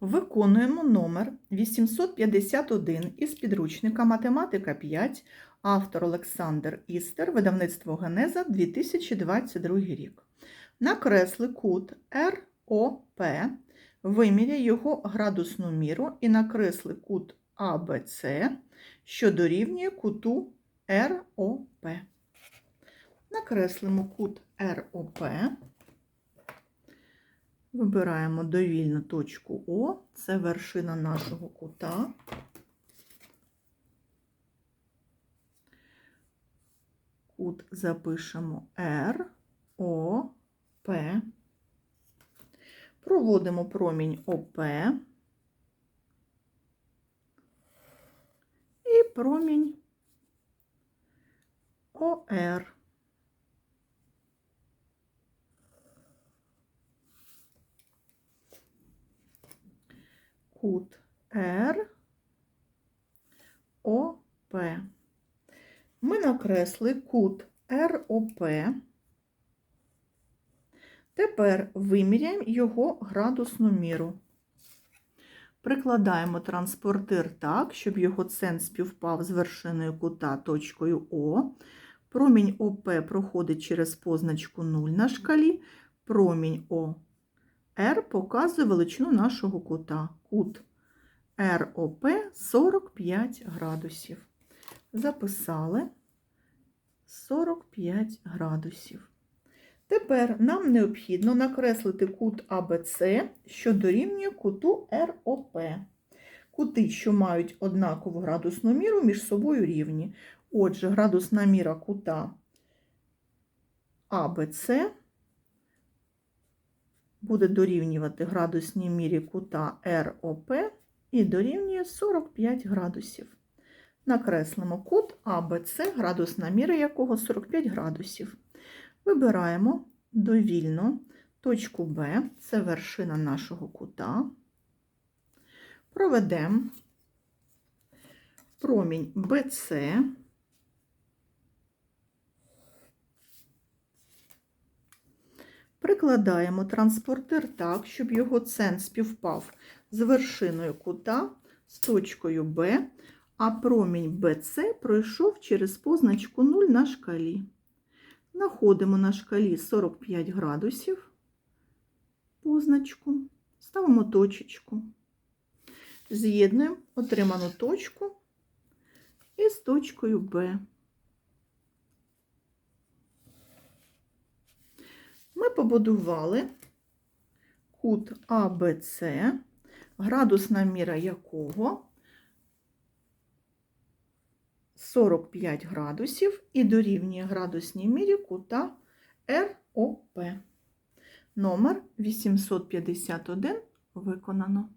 Виконуємо номер 851 із підручника Математика 5, автор Олександр Істер, видавництво Генеза 2022 рік. Накресли кут РОП, виміряй його градусну міру і накресли кут АБЦ, що дорівнює куту РОП. Накреслимо кут РОП. Вибираємо довільну точку О, це вершина нашого кута. Кут запишемо R, O, P. Проводимо промінь ОП і промінь ОР. Кут R ОП. Ми накресли кут РОП. Тепер виміряємо його градусну міру. Прикладаємо транспортир так, щоб його центр співпав з вершиною кута точкою О. Промінь ОП проходить через позначку 0 на шкалі. Промінь О R показує величину нашого кута. Кут РОП 45 градусів. Записали 45 градусів. Тепер нам необхідно накреслити кут АБЦ, що дорівнює куту РОП. Кути, що мають однакову градусну міру, між собою рівні. Отже, градусна міра кута АБЦ буде дорівнювати градусній мірі кута РОП і дорівнює 45 градусів. Накреслимо кут АБЦ, градусна міра якого 45 градусів. Вибираємо довільно точку Б, це вершина нашого кута. Проведемо промінь БЦ. Прикладаємо транспортир так, щоб його центр співпав з вершиною кута з точкою Б, а промінь БЦ пройшов через позначку 0 на шкалі. Знаходимо на шкалі 45 градусів позначку, ставимо точечку. З'єднуємо отриману точку із точкою Б. Ми побудували кут АБЦ, градусна міра якого 45 градусів і дорівнює градусній мірі кута РОП. Номер 851 виконано.